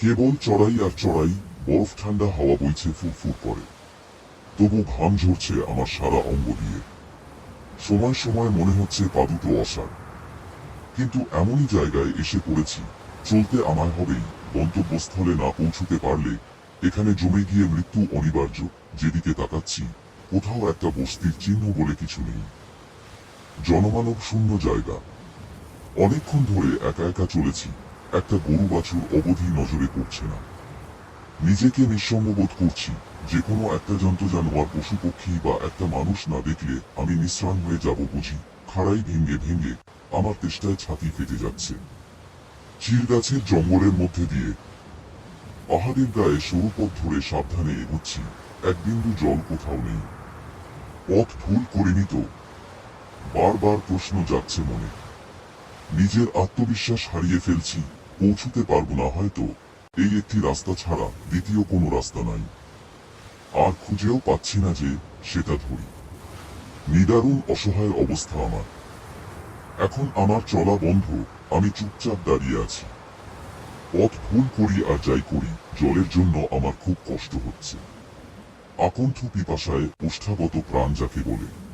কেবল চড়াই আর চড়াই, বরফ ঠান্ডা হাওয়া বইছে ফুরফুর করে তবু ঘাম ঝরছে আমার সারা অঙ্গ দিয়ে। সময় সময় মনে হচ্ছে পা দুটো অসার। কিন্তু এমনই জায়গায় এসে পড়েছি, চলতে আমায় হবেই, গন্তব্যস্থলে না পৌঁছতে পারলে, এখানে জমে গিয়ে মৃত্যু অনিবার্য, যেদিকে তাকাচ্ছি, কোথাও একটা বস্তির চিহ্ন বলে কিছু নেই। জনমানব শূন্য জায়গা। অনেকক্ষণ ধরে একা একা চলেছি একটা গরু বাছুর অবধি নজরে পড়ছে না। নিজেকে নিঃসঙ্গ বোধ করছি যে কোনো একটা জন্তু জানোয়ার পশু পক্ষী বা একটা মানুষ না দেখলে আমি নিঃশ্রান হয়ে যাব বুঝি। খাড়াই ভেঙ্গে ভেঙ্গে আমার তেষ্টায় ছাতি ফেটে যাচ্ছে। চির গাছের জঙ্গলের মধ্যে দিয়ে পাহাড়ের গায়ে সরু পথ ধরে সাবধানে এগোচ্ছি, এক বিন্দু জল কোথাও নেই। পথ ভুল করিনি তো? বারবার প্রশ্ন যাচ্ছে মনে। নিজের আত্মবিশ্বাস হারিয়ে ফেলছি পৌঁছতে পারব না হয়তো। এই একটি রাস্তা ছাড়া দ্বিতীয় কোনো রাস্তা নাই। আর খুঁজেও পাচ্ছি না যে সেটা ধরি। নিদারুণ অসহায় অবস্থা আমার। এখন আমার চলা বন্ধ, আমি চুপচাপ দাঁড়িয়ে আছি। পথ ভুল করি আর যাই করি, জলের জন্য আমার খুব কষ্ট হচ্ছে। আকণ্ঠ পিপাসায় ওষ্ঠাগত প্রাণ যাকে বলে।